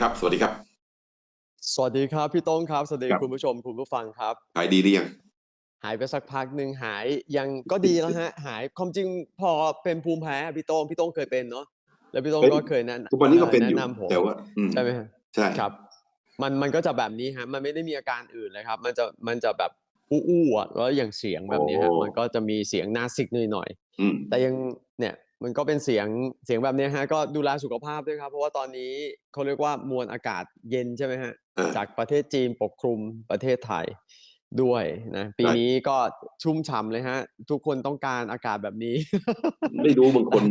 ครับ สวัสดีครับ สวัสดีครับพี่โต้งครับ สวัสดีครับคุณผู้ชมคุณผู้ฟังครับขายดีหรือยังหายไปสักพักหนึ่งหายยังก็ดีแล้วฮะ หายความจริงพอเป็นภูมิแพ้พี่โต้งพี่โต้งเคยเป็นเนาะแล้วพี่โต้งเป็นก็เคยแนะทุกวันนี้ก็เป็นอยู่แนะนำผมแต่ว่าอืมใช่ไหมฮะใช่ครับ มันมันก็จะแบบนี้ฮะ มันไม่ได้มีอาการอื่นเลยครับ มันจะมันจะแบบอู้อู้อะแล้วอย่างเสียงแบบนี้ฮะมันก็จะมีเสียงหน้าซิกหน่อยๆอืมแต่ยังเนี่ย มันก็เป็นเสียงเสียงแบบเนี้ยฮะก็ดูแลสุขภาพด้วยครับ เพราะว่าตอนนี้เขาเรียกว่ามวลอากาศเย็นใช่ไหมฮะอ่าจากประเทศจีนปกคลุมประเทศไทย ด้วยนะปีใช่นี้ก็ชุ่มฉ่ำเลยฮะ ทุกคนต้องการอากาศแบบนี้ ไม่รู้บางคน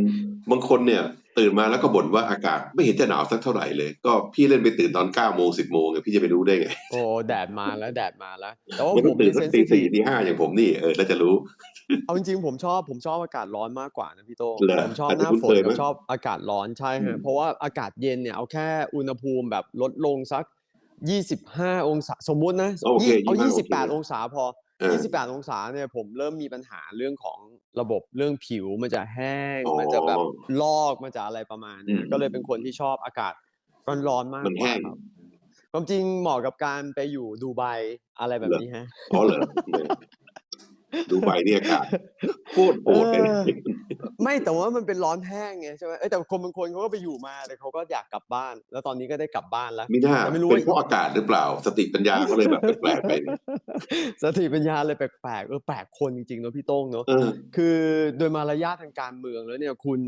บางคนเนี่ย ตื่นมาแล้วก็บ่นว่าอากาศไม่เห็นจะหนาวสักเท่าไหร่เลย ก็พี่เล่นไปตื่นตอนเก้าโมงสิบโมงเนี่ยพี่จะไปรู้ได้ไง โอ้แดดมาแล้วแดดมาแล้วแต่ว่ามันผต้องมตื่นนี่สัเซกนตีซิทีสี่ฟตีห้าอย่างผมนี่เออแล้วจะรู้ เอาจริงๆผมชอบผมชอบอากาศร้อนมากกว่านะพี่โต้งเหรอผมชอบอาจหจะน้าคุ้นฝเคนยกับมั้ยชอบอากาศร้อนใช่อืฮะมเพราะว่าอากาศเย็นเนี่ยเอาแค่อุณหภูมิแบบลดลงสัก 25องศาสมมุตินะโอเคยี่เอา25โอเค28องศาพอเออ28องศาเนี่ยผมเริ่มมีปัญหาเรื่องของระบบเรื่องผิวมันจะแห้งอ๋อมันจะแบบลอกมันจะอะไรประมาณเนี้อืยมก็เลยเป็นคนที่ชอบอากาศร้อนๆมากมันกแห้ว่างครับความจริงเหมาะกับการไปอยู่ดูไบอะไรแบบนี้ฮะอ๋อเหรอเนี่ย ดูใบเนี่ยอากาศโคตรโหดเลยเออไม่แต่ว่ามันเป็นร้อนแห้งไงใช่ไหมเอ้ยแต่คนบางคนเขาก็ไปอยู่มาแต่เขาก็อยากกลับบ้าน แล้วตอนนี้ก็ได้กลับบ้านแล้วไม่น่าแต่ไม่รู้เป็นว่าเพราะอากาศหรือเปล่า สติปัญญาเขาเลยแบบแปลกๆไปเนี่ยสติปัญญาเลยแปลกๆเออแปลกคนจริงๆเนอะพี่โต้งเนอะเออคือโดยมารยาททางการเมืองแล้วเนี่ยคุณ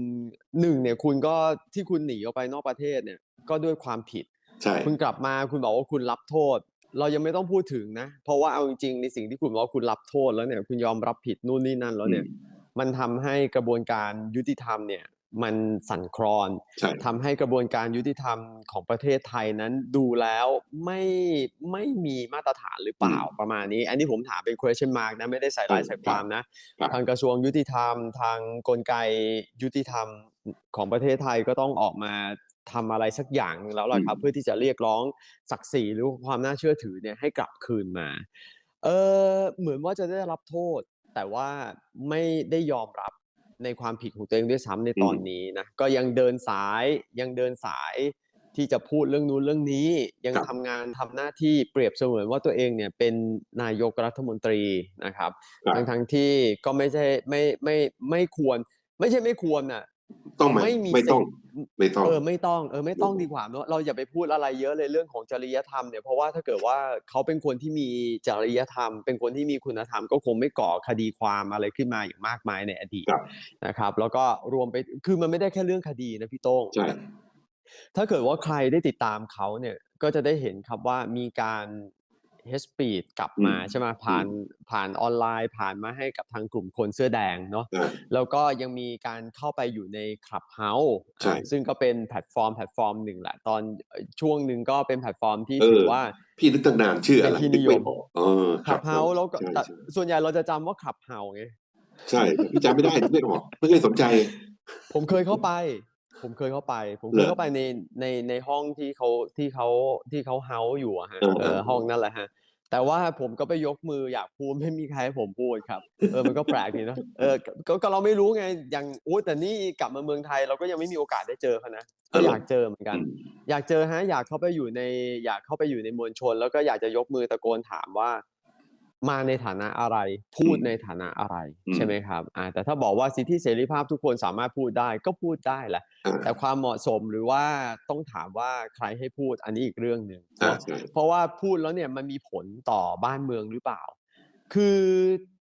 หนึ่งเนี่ยคุณก็ที่คุณหนีออกไปนอกประเทศเนี่ยก็ด้วยความผิดใช่คุณกลับมาคุณบอกว่าคุณรับโทษ เรายังไม่ต้องพูดถึงนะ เพราะว่าเอาจริงๆในสิ่งที่คุณบอกว่าคุณรับโทษแล้วเนี่ย คุณยอมรับผิดนู่นนี่นั่นแล้วเนี่ย มันทำให้กระบวนการยุติธรรมเนี่ย มันสั่นคลอนใช่ทำให้กระบวนการยุติธรรมของประเทศไทยนั้นดูแล้วไม่ไม่มีมาตรฐานหรือเปล่าประมาณนี้ อันนี้ผมถามเป็น question mark นะไม่ได้ใส่ร้ายใส่ความนะครับทางกระทรวงยุติธรรม ทางกลไกยุติธรรมของประเทศไทยก็ต้องออกมา ทำอะไรสักอย่างหนึ่งแล้วล่ะครับอืมเพื่อที่จะเรียกร้องศักดิ์ศรีหรือความน่าเชื่อถือเนี่ยให้กลับคืนมาเออเหมือนว่าจะได้รับโทษ แต่ว่าไม่ได้ยอมรับในความผิดของตัวเองด้วยซ้ำในตอนนี้นะก็ยังเดินสายยังเดินสายที่จะพูดเรื่องนู้นเรื่องนี้ ยังครับทำงานทำหน้าที่เปรียบเสมือนว่าตัวเองเนี่ยเป็นนายกรัฐมนตรีนะครับครับทั้งทั้งๆที่ก็ไม่ใช่ไม่ไม่ไม่ควร ไม่ใช่ไม่ควรน่ะ ต้องไหมไม่มีไม่ต้องสิทธิ์ไม่ต้อง เออไม่ต้องเออไม่ต้องดีกว่าเนอะเราอย่าไปพูดอะไรเยอะเลยเรื่องของจริยธรรมเนี่ยเพราะว่าถ้าเกิดว่าเขาเป็นคนที่มีจริยธรรม เป็นคนที่มีคุณธรรมก็คงไม่ก่อคดีความอะไรขึ้นมาอย่างมากมายในอดีตครับนะครับ แล้วก็รวมไปคือมันไม่ได้แค่เรื่องคดีนะพี่โต้งใช่ถ้าเกิดว่าใครได้ติดตามเขาเนี่ยก็จะได้เห็นครับว่ามีการ เฮสปีดกลับมาอืมใช่ไหมผ่านผ่านออนไลน์ ผ่านมาให้กับทางกลุ่มคนเสื้อแดงเนาะอ่าแล้วก็ยังมีการเข้าไปอยู่ในคลับเฮาส์ใช่ซึ่งก็เป็นแพลตฟอร์มแพลตฟอร์มหนึ่งแหละ ตอนเอ่อช่วงหนึ่งก็เป็นแพลตฟอร์มที่เออถือว่าพี่นึกตั้งนานชื่ออะไรเป็นที่นิยมนึกไออกเออคลับเฮาส์แล้วก็ใช่แต่ใช่ส่วนใหญ่เราจะจำว่าคลับเฮาส์ไงใช่แต่พี่จำไม่ได้นึกไม่ออกไม่เคยสนใจ ผมเคยเข้าไป ผมเคยเข้าไป ผมเคเหรยอเข้าไปในในในห้องที่เขาที่เขาที่เขาเฮาส์อยู่อะฮะเออเอเอออห้องนั่นแหละฮะ แต่ว่าผมก็ไปยกมืออยากพูดไม่มีใครให้ผมพูดครับ เออมันก็แปลกดีเนอะเออก็ก็เราไม่รู้ไงอย่างโอ้แต่นี่กลับมาเมืองไทยเราก็ยังไม่มีโอกาสได้เจอเขานะก็อยากเจอเหมือนกันอืมอยากเจอฮะ อยากเข้าไปอยู่ใน อยากเข้าไปอยู่ในมวลชน แล้วก็อยากจะยกมือตะโกนถามว่า มาในฐานะอะไร พูดในฐานะอะไรอืมใช่ไหมครับอ่าแต่ถ้าบอกว่าสิทธิเสรีภาพทุกคนสามารถพูดได้ก็พูดได้แหละอ่าแต่ความเหมาะสมหรือว่าต้องถามว่าใครให้พูดอันนี้อีกเรื่องหนึ่งอ่าเนาะใช่เพราะว่าพูดแล้วเนี่ยมันมีผลต่อบ้านเมืองหรือเปล่า คือ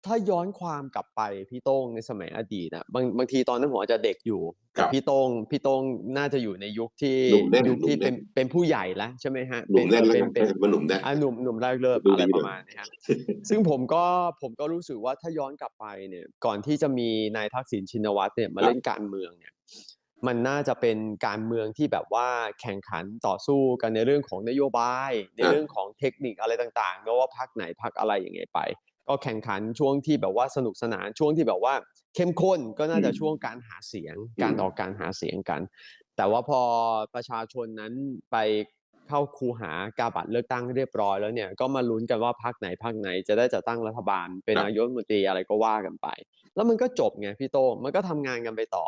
ถ้าย้อนความกลับไปพี่โต้งในสมัยอดีตนะบางบางทีตอนนั้นผมอาจจะเด็กอยู่คแต่รับพี่โต้งพี่โต้งน่าจะอยู่ในยุคที่หนุ่มแน่นยุคที่หนุ่มแน่เป็นนเป็นผู้ใหญ่แล้วใช่ไหมฮะหนุ่มแน่นแล้วเป็กันเป็นมันหนุ่มแน่นอ่าหนุ่มหนุ่มแรกเริ่มดูอะไรดีปเลยระมาณนี้ครับซึ่งผมก็ผมก็รู้สึกว่าถ้าย้อนกลับไปเนี่ย ก่อนที่จะมีนายทักษิณชินวัตรเนี่ยมาเล่นการเมืองเนี่ยมันน่าจะเป็นการเมืองที่แบบว่าแข่งขันต่อสู้กันในเรื่องของนโยบาย ในเรื่องของเทคนิคอะไรต่างๆไม่ว่าพักไหนพักอะไรอย่างไงไป ก็แข่งขันช่วงที่แบบว่าสนุกสนานช่วงที่แบบว่า เข้มข้นก็น่าจะอืมช่วงการหาเสียงอืมการออกการหาเสียงกัน แต่ว่าพอประชาชนนั้นไปเข้าคูหากาบัตรเลือกตั้งเรียบร้อยแล้วเนี่ยก็มาลุ้นกันว่าพรรคไหนพรรคไหนจะได้จัดตั้งรัฐบาล เป็นครับนายกรัฐมนตรีอะไรก็ว่ากันไป แล้วมันก็จบไงพี่โต้งมันก็ทำงานกันไปต่อ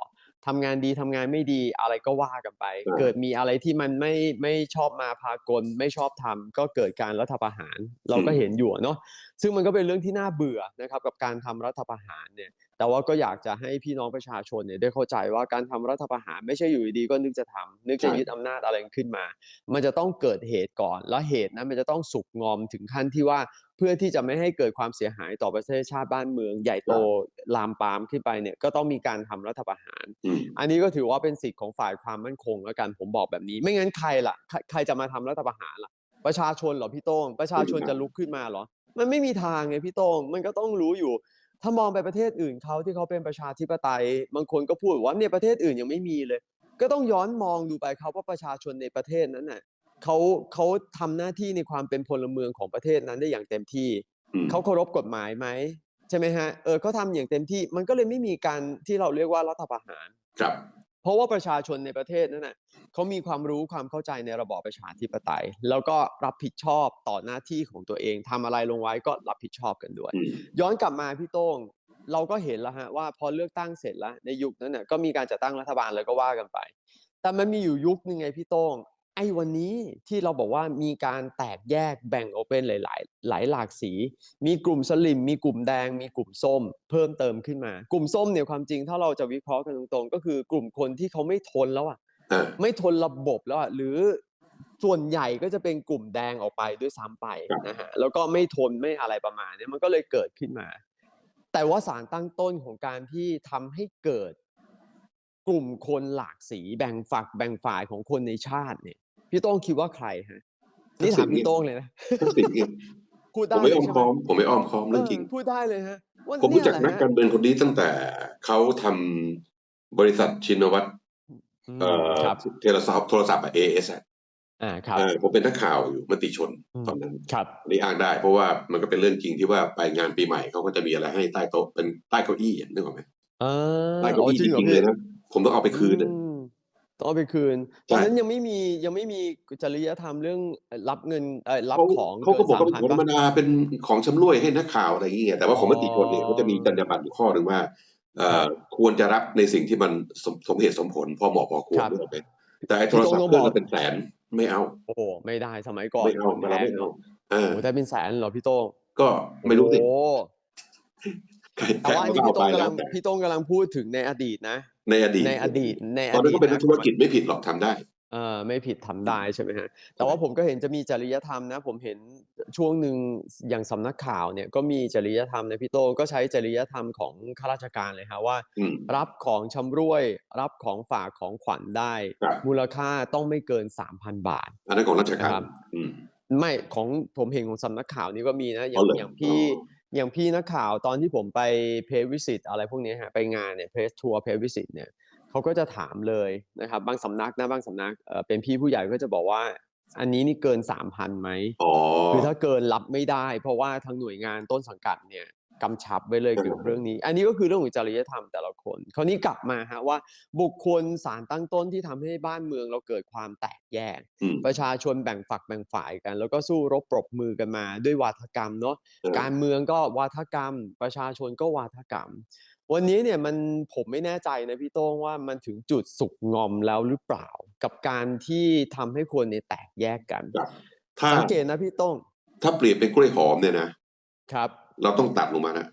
ทำงานดีทำงานไม่ดีอะไรก็ว่ากันไปอ่าเกิดมีอะไรที่มันไม่ไม่ชอบมาพากลไม่ชอบทำก็เกิดการรัฐประหาร เราก็เห็นอยู่อะเนาะซึ่งมันก็เป็นเรื่องที่น่าเบื่อนะครับกับการทำรัฐประหารเนี่ยแต่ว่าก็อยากจะให้พี่น้องประชาชนเนี่ยได้เข้าใจว่าการทำรัฐประหารไม่ใช่อยู่ดีๆก็นึกจะทำนึกจะใช่ยึดอำนาจอะไรขึ้นมา มันจะต้องเกิดเหตุก่อน แล้วเหตุนั้นมันจะต้องสุกงอมถึงขั้นที่ว่าเพื่อที่จะไม่ให้เกิดความเสียหายต่อประเทศชาติบ้านเมือง ใหญ่โตลามปามขึ้นไปเนี่ยก็ต้องมีการทำรัฐประหารอืมอันนี้ก็ถือว่าเป็นสิทธิ์ของฝ่ายความมั่นคงแล้วกันผมบอกแบบนี้ ไม่งั้นใครล่ะ ใครใครจะมาทำรัฐประหารล่ะ ประชาชนเหรอพี่โต้งประชาชนจะลุกขึ้นมาเหรอมันไม่มีทางไงพี่โต้งมันก็ต้องรู้อยู่ ถ้ามองไปประเทศอื่นเขาที่เขาเป็นประชาธิปไตย บางคนก็พูดว่าเนี่ยประเทศอื่นยังไม่มีเลย ก็ต้องย้อนมองดูไปครับว่าประชาชนในประเทศนั้นน่ะเขาเขาทำหน้าที่ในความเป็นพลเมืองของประเทศนั้นได้อย่างเต็มที่อืมเขาเคารพกฎหมายไหมใช่ไหมฮะเออเขาทำอย่างเต็มที่มันก็เลยไม่มีการที่เราเรียกว่ารัฐประหารครับ เพราะว่าประชาชนในประเทศนั้นน่ะเขามีความรู้ความเข้าใจในระบอบประชาธิปไตย แล้วก็รับผิดชอบต่อหน้าที่ของตัวเองทำอะไรลงไว้ก็รับผิดชอบกันด้วยอืมย้อนกลับมาพี่โต้งเราก็เห็นแล้วฮะว่าพอเลือกตั้งเสร็จแล้วในยุคนั้นน่ะก็มีการจัดตั้งรัฐบาลแล้วก็ว่ากันไป แต่มันมีอยู่ยุคหนึ่งไงพี่โต้ง ไอ้วันนี้ที่เราบอกว่ามีการแตกแยกแบ่งออกเป็นหลายๆหลายหลากสี มีกลุ่มสลิม มีกลุ่มแดง มีกลุ่มส้ม เพิ่มเติมขึ้นมา กลุ่มส้มเนี่ยความจริงถ้าเราจะวิเคราะห์กันตรงๆ ก็คือกลุ่มคนที่เขาไม่ทนแล้วอะไม่ทนระบบแล้วอะหรือส่วนใหญ่ก็จะเป็นกลุ่มแดงออกไปด้วยซ้ำไปนะฮะแล้วก็ไม่ทนไม่อะไรประมาณนี้มันก็เลยเกิดขึ้นมา แต่ว่าสารตั้งต้นของการที่ทำให้เกิดกลุ่มคนหลากสีแบ่งฝักแบ่งฝ่ายของคนในชาติเนี่ย พี่โต้งคิดว่าใครฮะนี่ถามพี่โต้งเลยนะทักษิณเนี่ยพูดผได้มไม่เลอ้อยมใช่ไหค้มอมผมไม่อ้อมค้อมเรื่องจริงเออพูดได้เลยฮะว่าผมรู้จักเนี่ยนักแหละการฮะเมืองคนนี้ตั้งแต่เขาทำบริษัทชินวัตรอืมเอ่อครับโทรศัพท์โทรศัพท์เอเอสอะอ่าครับเอ่อผมเป็นนักข่าวอยู่มติชนอืมตอนนั้นครับอันนี้อ้างได้ เพราะว่ามันก็เป็นเรื่องจริงที่ว่าไปงานปีใหม่เขาก็จะมีอะไรให้ใต้โต๊ะเป็นใต้เก้าอี้อะนึกออกไหมอ่าใต้เก้าอ๋ออี้จจริงเหรอริงๆพี่เลยนะผมต้องเอาไปคืนนะอืม ต้องเอาไปคืนใช่ตอนนั้นยังไม่มียังไม่มีจริยธรรมเรื่องรับเงินเอ่อรับเขาของเขาก็เกินบอกสามว่าเป็นพันของธรรมดาเป็นของชำร่วยให้นักข่าวอะไรอย่างเงี้ยแต่ว่าของมติชนเนี่ยเขาจะมีจรรยาบรรณอยู่ข้อหนึ่งว่าเอ่อควรจะรับในสิ่งที่มันสมสมเหตุสมผลพอเหมาะพอควรนึกออกไหมแต่ไอ้โทรศัพท์เครื่องละเป็นแสนไม่เอา โอ้โหไม่ได้สมัยก่อนไม่เอามันเราแพไม่งเอาเนาะอ่าโอ้โหได้เป็นแสนเหรอพี่โต้งก็ไม่รู้สิโอ้โหใคร แต่ว่าอันนี้ใครพี่โต้งเอไปกำแล้ลัวงแต่พี่โต้งกำลังพูดถึงในอดีตนะ ในอดีตในอดีตในตออนนั้นดีก็ตเป็นนะนักธุรกิจไม่ผิดหรอกทำได้เออไม่ผิดทำได้ใช่ไหมฮะแต่ว่าผมก็เห็นจะมีจริยธรรมนะ ผมเห็นช่วงหนึ่งอย่างสำนักข่าวเนี่ยก็มีจริยธรรมนะพี่โต้งก็ใช้จริยธรรมของข้าราชการเลยฮะว่าอืมรับของชำร่วย รับของฝากของขวัญได้ครับมูลค่าต้องไม่เกิน3,000บาท อันนั้นของราชการนะครับอืมไม่ของผมเห็นของสำนักข่าวนี้ก็มีนะอย่าอ๋งอเหรออย่างพี่ อ๋ออย่างพี่นักข่าวตอนที่ผมไปเพจวิสิตอะไรพวกนี้ฮะไปงานเนี่ยเพจทัวร์เพจวิสิตเนี่ยเขาก็จะถามเลยนะครับ บางสำนักนะบางสำนักเอ่อเป็นพี่ผู้ใหญ่ก็จะบอกว่า อันนี้นี่เกิน3,000ไหมอ๋อคือถ้าเกินรับไม่ได้ เพราะว่าทางหน่วยงานต้นสังกัดเนี่ย กำชับไว้เลยเกี่ยวกับเรื่องนี้ อันนี้ก็คือเรื่องของจริยธรรมแต่ละคน คราวนี้กลับมาฮะว่า บุคคลสารตั้งต้นที่ทำให้บ้านเมืองเราเกิดความแตกแยกอืมประชาชนแบ่งฝักแบ่งฝ่ายกัน แล้วก็สู้รบปรบมือกันมาด้วยวาทกรรมเนาะเออการเมืองก็วาทกรรม ประชาชนก็วาทกรรม วันนี้เนี่ยมันผมไม่แน่ใจนะพี่โต้งว่ามันถึงจุดสุกงอมแล้วหรือเปล่า กับการที่ทำให้คนเนี่ยแตกแยกกันครับถ้าสังเกตนะพี่โต้งถ้าเปรียบเป็นกล้วยหอมเนี่ยนะครับ เราต้องตัดลงมานะ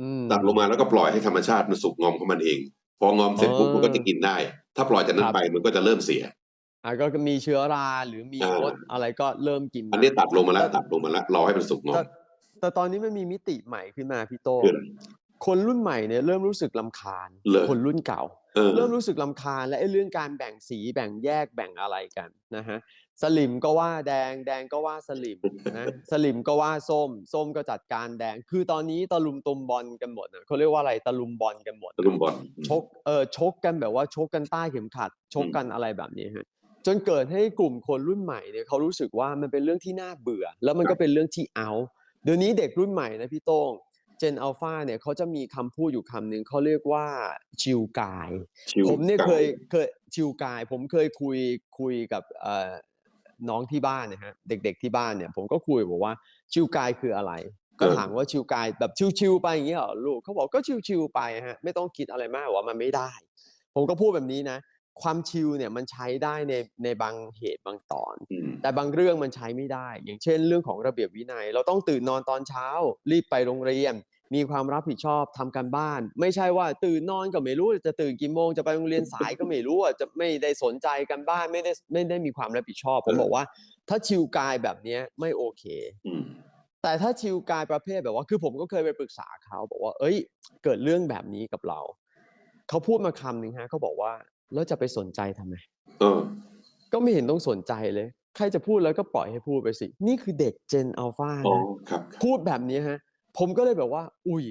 อืมตัดลงมาแล้วก็ปล่อยให้ธรรมชาติมันสุกงอมของมันเอง พองอมเสร็จปุ๊บเออมันก็จะกินได้ ถ้าปล่อยจากนั้คนรับไปมันก็จะเริ่มเสียอะก็มีเชื้อราหรือมีอ่ามมดอะไรก็เริ่มกิน อันนี้มาตัดลงมาแล้วแต่ตัดลงมาแล้วรอให้มันสุกงอแต่มแต่ตอนนี้มันมีมิติใหม่ขึ้นมาพี่โต้งคืออะไรคนรุ่นใหม่เนี่ยเริ่มรู้สึกลำคาญเหรอคนรุ่นเก่าเออเริ่มรู้สึกลำคาญและไอ้เรื่องการแบ่งสีแบ่งแยกแบ่งอะไรกันนะฮะ สลิมก็ว่าแดง แดงก็ว่าสลิมนะสลิมก็ว่าส้ม ส้มก็จัดการแดง คือตอนนี้ตะลุมตุมบอลกันหมดนะเขาเรียกว่าอะไรตะลุมบอลกันหมดตะลุมบอลชกเออชกกันแบบว่าชกกันใต้เข็มขัด ชกกันอะไรแบบนี้ฮะจนเกิดให้กลุ่มคนรุ่นใหม่เนี่ยเขารู้สึกว่ามันเป็นเรื่องที่น่าเบื่อ แล้วมันก็เป็นเรื่องที่เอาเดี๋ยวนี้เด็กรุ่นใหม่นะพี่โต้งเจนอัลฟาเนี่ยเขาจะมีคำพูดอยู่คำหนึ่งเขาเรียกว่าชิวกายชิวผมเนี่ยกาเคยเคยชิวกาย ผมเคยคุยคุยกับเอ่อ น้องที่บ้านนะฮะเด็ก ๆที่บ้านเนี่ย ผมก็คุยบอกว่าชิวกายคืออะไร ก็ถามว่าชิวกายแบบชิวๆไปอย่างเงี้ยเหรอลูกเขาบอกก็ชิวๆไปฮะไม่ต้องคิดอะไรมากว่ามันไม่ได้ ผมก็พูดแบบนี้นะ ความชิลเนี่ยมันใช้ได้ในในบางเหตุบางตอนอืมแต่บางเรื่องมันใช้ไม่ได้ อย่างเช่น เรื่องของระเบียบวินัย เราต้องตื่นนอนตอนเช้า รีบไปโรงเรียน มีความรับผิดชอบทำการบ้าน ไม่ใช่ว่าตื่นนอนก็ไม่รู้จะตื่นกี่โมงจะไปโรงเรียนสายก็ไม่รู้อะจะไม่ได้สนใจกันบ้านไม่ได้ไม่ได้มีความรับผิดชอบผมเออบอกว่า ถ้าชิลกายแบบเนี้ยไม่โอเคอืมแต่ถ้าชิลกายประเภทแบบว่าคือผมก็เคยไปปรึกษาเขาบอกว่า เอ้ย เกิดเรื่องแบบนี้กับเราเขาพูดมาคำหนึ่งฮะเขาบอกว่าแล้วจะไปสนใจทำไมเออ ก็ไม่เห็นต้องสนใจเลย ใครจะพูดแล้วก็ปล่อยให้พูดไปสิ นี่คือเด็กเจนอัลฟาอ๋อนะครับครับพูดแบบนี้ฮะ ผมก็เลยแบบว่า อุ้ย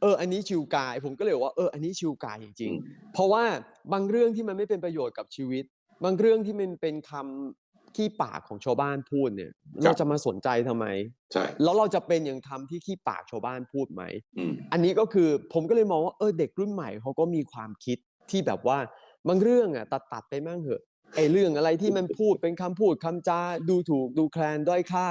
เออ อันนี้ชิวกาย ผมก็เลยบอกว่า เออ อันนี้ชิวกายจริงอืมๆเพราะว่าบางเรื่องที่มันไม่เป็นประโยชน์กับชีวิต บางเรื่องที่มันเป็นคำขี้ปากของชาวบ้านพูดเนี่ย เราจะมาสนใจทำไม ใช่ แล้วเราจะเป็นอย่างคำที่ขี้ปากชาวบ้านพูดไหมอืมอันนี้ก็คือผมก็เลยมองว่า เออ เด็กรุ่นใหม่เขาก็มีความคิดที่แบบว่า บางเรื่องอะตัดตัดๆไปมั่งเหอะ ไอเรื่องอะไรที่มันพูดเป็นคำพูดคำจา ดูถูกดูแคลนด้อยค่า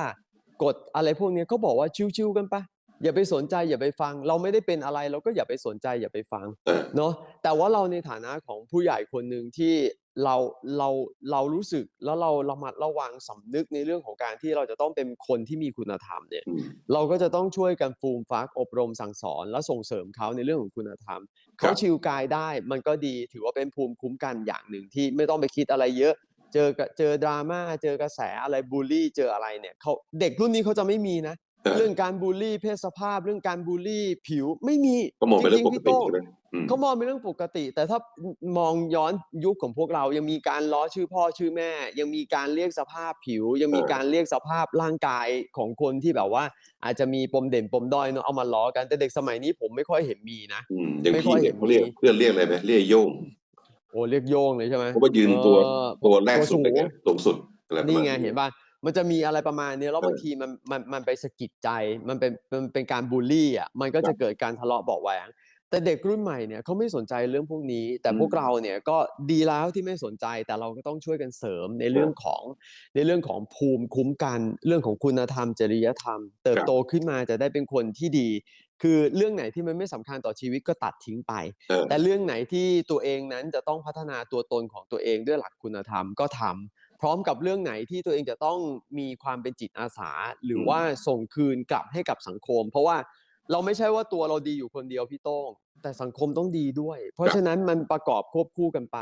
กฎอะไรพวกเนี้ยเขาบอกว่าชิวๆกันปะ อย่าไปสนใจอย่าไปฟัง เราไม่ได้เป็นอะไรเราก็อย่าไปสนใจอย่าไปฟังเออเนาะแต่ว่าเราในฐานะของผู้ใหญ่คนหนึ่งที่เราเราเรารู้สึกแล้วเราระมัดระวังสำนึกในเรื่องของการที่เราจะต้องเป็นคนที่มีคุณธรรมเนี่ยอืมเราก็จะต้องช่วยกันฟูมฟักอบรมสั่งสอน และส่งเสริมเขาในเรื่องของคุณธรรมครัเขาบชิลกายได้มันก็ดีถือว่าเป็นภูมิคุ้มกันอย่างหนึ่งที่ไม่ต้องไปคิดอะไรเยอะ เจอกะเจอดราม่าเจอกระแสอะไรบูลลี่เจออะไรเนี่ยเขาเด็กรุ่นนี้เขาจะไม่มีนะ เออเรื่องการบูลลี่เพศสภาพเรื่องการบูลลี่ผิวไม่มีก็มองเป็นเรื่องปจกๆพี่ติโต้งใช่ไหมอืมเขามองเป็นเรื่องปกติ แต่ถ้ามองย้อนยุคของพวกเรายังมีการล้อชื่อพ่อชื่อแม่ ยังมีการเรียกสภาพผิว ยังมีเออการเรียกสภาพร่างกายของคนที่แบบว่า อาจจะมีปมเด่นปมด้อยเนอะเอามาล้อกันแต่เด็กสมัยนี้ผมไม่ค่อยเห็นมีนะอืมอย่างไม่ค่พี่อยเนี่ยเห็นเขาเรียกมีเพื่อนเรียกอะไรไหมเรียกโย่งโอ้เรียกโยงเลยใช่ไหมเพราะว่ายืนตัวเออตัวแรกตัวสุดเลยไงสูงสูงสุดอะไรประมาณนี่ไงเห็นป่ะ มันจะมีอะไรประมาณเนี้ยแล้วเออบางทีมันมันมันไปสะกิดใจ มันเป็นมันเป็นการบูลลี่อะมันก็ครัจะบเกิดการทะเลาะเบาะแหวงแต่เด็กรุ่นใหม่เนี่ยเขาไม่สนใจเรื่องพวกนี้ แต่อืมพวกเราเนี่ยก็ดีแล้วที่ไม่สนใจแต่เราก็ต้องช่วยกันเสริมในเรื่องของในเรื่องของภูมิคุ้มกันเรื่องของคุณธรรม จริยธรรม เติบครับโตขึ้นมาจะได้เป็นคนที่ดี คือเรื่องไหนที่มันไม่สำคัญต่อชีวิตก็ตัดทิ้งไปเออแต่เรื่องไหนที่ตัวเองนั้นจะต้องพัฒนาตัวตนของตัวเองด้วยหลักคุณธรรมก็ทำ พร้อมกับเรื่องไหนที่ตัวเองจะต้องมีความเป็นจิตอาสา หรือว่าส่งคืนกลับให้กับสังคม เพราะว่าเราไม่ใช่ว่าตัวเราดีอยู่คนเดียวพี่โต้ง แต่สังคมต้องดีด้วย เพราะฉะนั้นมันประกอบควบคู่กันไป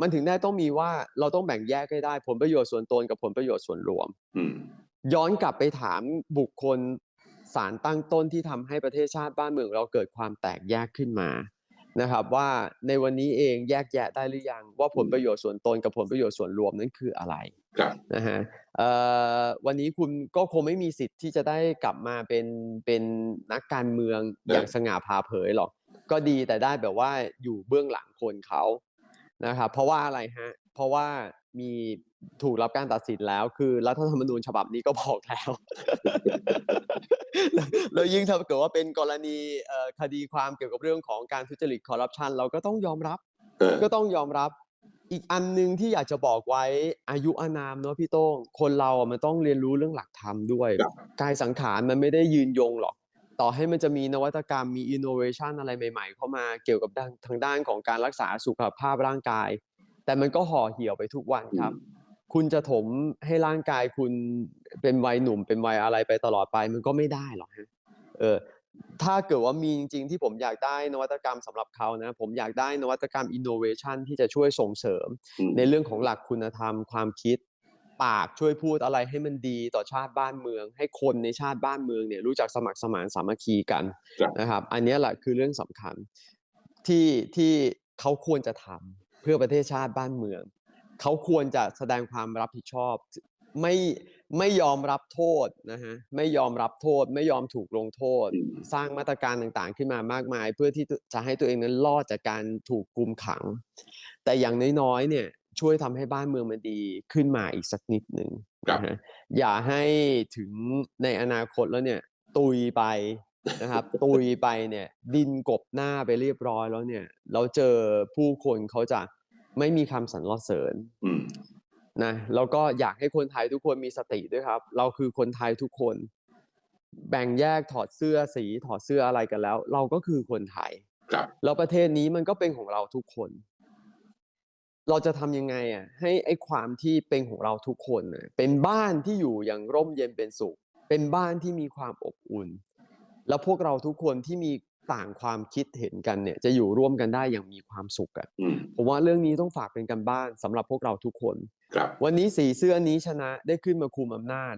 มันถึงได้ต้องมีว่าเราต้องแบ่งแยกให้ได้ ผลประโยชน์ส่วนตนกับผลประโยชน์ส่วนรวมอืมย้อนกลับไปถามบุคคลสารตั้งต้นที่ทำให้ประเทศชาติบ้านเมืองเราเกิดความแตกแยกขึ้นมา นะครับว่าในวันนี้เองแยกแยะได้หรือยังว่าผลประโยชน์ส่วนตนกับผลประโยชน์ส่วนรวมนั้นคืออะไรครับนะฮะเอ่อวันนี้คุณก็คงไม่มีสิทธิ์ที่จะได้กลับมาเป็นเป็นนักการเมืองอย่างสง่าผ่าเผยหรอก ก็ดีแต่ได้แบบว่าอยู่เบื้องหลังคนเขานะครับเพราะว่าอะไรฮะเพราะว่า มีถูกรับการตัดสินแล้ว คือรัฐธรรมนูญฉบับนี้ก็บอกแล้วแล้วแล้วยิ่งถ้าเกิดว่าเป็นกรณีเอ่อคดีความเกี่ยวกับเรื่องของการทุจริตคอร์รัปชันเราก็ต้องยอมรับเออก็ต้องยอมรับอีกอันหนึ่งที่อยากจะบอกไว้อายุอานามเนาะพี่โต้งคนเราอะมันต้องเรียนรู้เรื่องหลักธรรมด้วยครับกายสังขารมันไม่ได้ยืนยงหรอก ต่อให้มันจะมีนวัตกรรมมีอินโนเวชันอะไรใหม่ ๆ เข้ามาเกี่ยวกับด้านทางด้านของการรักษาสุขภาพร่างกาย แต่มันก็ห่อเหี่ยวไปทุกวันครับ คุณจะถมให้ร่างกายคุณเป็นวัยหนุ่มเป็นวัยอะไรไปตลอดไปมันก็ไม่ได้หรอกฮะเออถ้าเกิดว่ามีจริงๆ ที่ผมอยากได้นวัตกรรมสำหรับเขานะ ผมอยากได้นวัตกรรมอินโนเวชันที่จะช่วยส่งเสริมอืมในเรื่องของหลักคุณธรรมความคิด ปากช่วยพูดอะไรให้มันดีต่อชาติบ้านเมือง ให้คนในชาติบ้านเมืองเนี่ยรู้จักสมัครสมานสามัคคีกันครับนะครับ อันเนี้ยแหละคือเรื่องสำคัญที่ที่เขาควรจะทำ เพื่อประเทศชาติบ้านเมือง เขาควรจะแสดงความรับผิดชอบ ไม่ไม่ยอมรับโทษนะฮะไม่ยอมรับโทษ ไม่ยอมถูกลงโทษอืมสร้างมาตรการต่างๆ ขึ้นมามากมาย เพื่อที่จะให้ตัวเองนั้นรอดจากการถูกกุมขัง แต่อย่างน้อยๆเนี่ยช่วยทำให้บ้านเมืองมันดีขึ้นมาอีกสักนิดหนึ่งครับนะฮะอย่าให้ถึงในอนาคตแล้วเนี่ย ตุยไป นะครับตุยไปเนี่ย ดินกบหน้าไปเรียบร้อยแล้วเนี่ย เราเจอผู้คนเขาจะไม่มีคำสรรเสริญอืมนะแล้วก็อยากให้คนไทยทุกคนมีสติด้วยครับ เราคือคนไทยทุกคน แบ่งแยกถอดเสื้อสีถอดเสื้ออะไรกันแล้ว เราก็คือคนไทยครับแล้วประเทศนี้มันก็เป็นของเราทุกคน เราจะทำยังไงอะให้ไอ้ความที่เป็นของเราทุกคนน่ะเป็นบ้านที่อยู่อย่างร่มเย็นเป็นสุข เป็นบ้านที่มีความอบอุ่น แล้วพวกเราทุกคนที่มีต่างความคิดเห็นกันเนี่ยจะอยู่ร่วมกันได้อย่างมีความสุขอะอืมผมว่าเรื่องนี้ต้องฝากเป็นกันบ้านสำหรับพวกเราทุกคนครับวันนี้สีเสื้อนี้ชนะได้ขึ้นมาคุมอำนาจ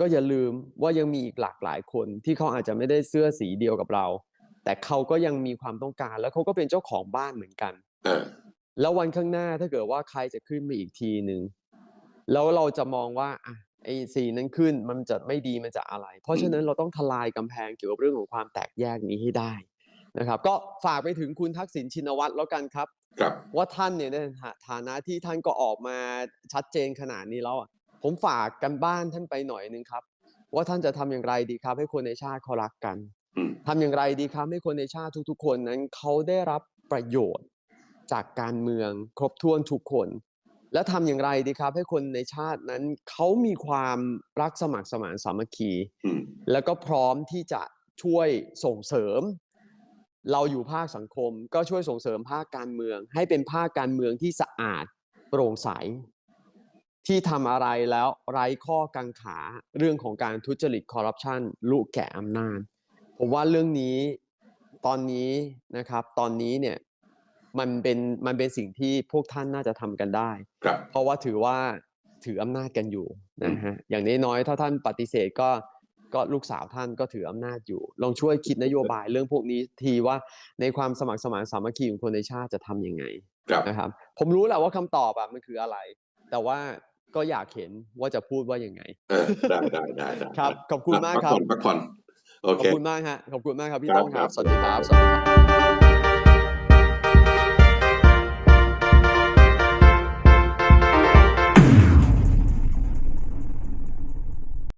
ก็อย่าลืมว่ายังมีอีกหลากหลายคนที่เขาอาจจะไม่ได้เสื้อสีเดียวกับเรา แต่เขาก็ยังมีความต้องการ แล้วเขาก็เป็นเจ้าของบ้านเหมือนกันอ่าแล้ววันข้างหน้าถ้าเกิดว่าใครจะขึ้นมาอีกทีหนึ่งแล้วเราจะมองว่าอะ ไอ้สีนั้นขึ้นมันจะไม่ดีมันจะอะไร เพราะฉะนั้นเราต้องทลายกำแพงเกี่ยวกับเรื่องของความแตกแยกนี้ให้ได้นะครับ ก็ฝากไปถึงคุณทักษิณชินวัตรแล้วกันครับครับว่าท่านเนี่ยในฐานะที่ท่านก็ออกมาชัดเจนขนาดนี้แล้วอะผมฝากกันบ้านท่านไปหน่อยนึงครับ ว่าท่านจะทำอย่างไรดีครับ ให้คนในชาติเขารักกันอืมทำอย่างไรดีครับให้คนในชาติทุก ๆ คนนั้นเขาได้รับประโยชน์จากการเมืองครบถ้วนทุกคน และทำอย่างไรดีครับ ให้คนในชาตินั้นเขามีความรักสมัครสมานสามัคคีอืมแล้วก็พร้อมที่จะช่วยส่งเสริม เราอยู่ภาคสังคม ก็ช่วยส่งเสริมภาคการเมือง ให้เป็นภาคการเมืองที่สะอาดโปร่งใส ที่ทำอะไรแล้วไร้ข้อกังขาเรื่องของการทุจริตคอร์รัปชันลุแก่อำนาจผมว่าเรื่องนี้ตอนนี้นะครับ ตอนนี้เนี่ย มันเป็นมันเป็นสิ่งที่พวกท่านน่าจะทำกันได้ครับเพราะว่าถือว่าถืออำนาจกันอยู่นะฮะอย่างน้อยๆถ้าท่านปฏิเสธก็ก็ลูกสาวท่านก็ถืออำนาจอยู่ ลองช่วยคิดนโยบายเรื่องพวกนี้ทีว่าในความสมัครสมานสามัคคีของคนในชาติจะทำยังไงครับนะครับ ผมรู้แหละว่าคำตอบอะมันคืออะไร แต่ว่าก็อยากเห็นว่าจะพูดว่ายังไงเออได้ได้ได้ได้ครับขอบคุณมากพักครับผ่อนพักผ่อนโอขอเคบคุณมากฮะขอบคุณมากครับพี่ครับต้องคครัรับบสวัสดีครับสวัสดีครับ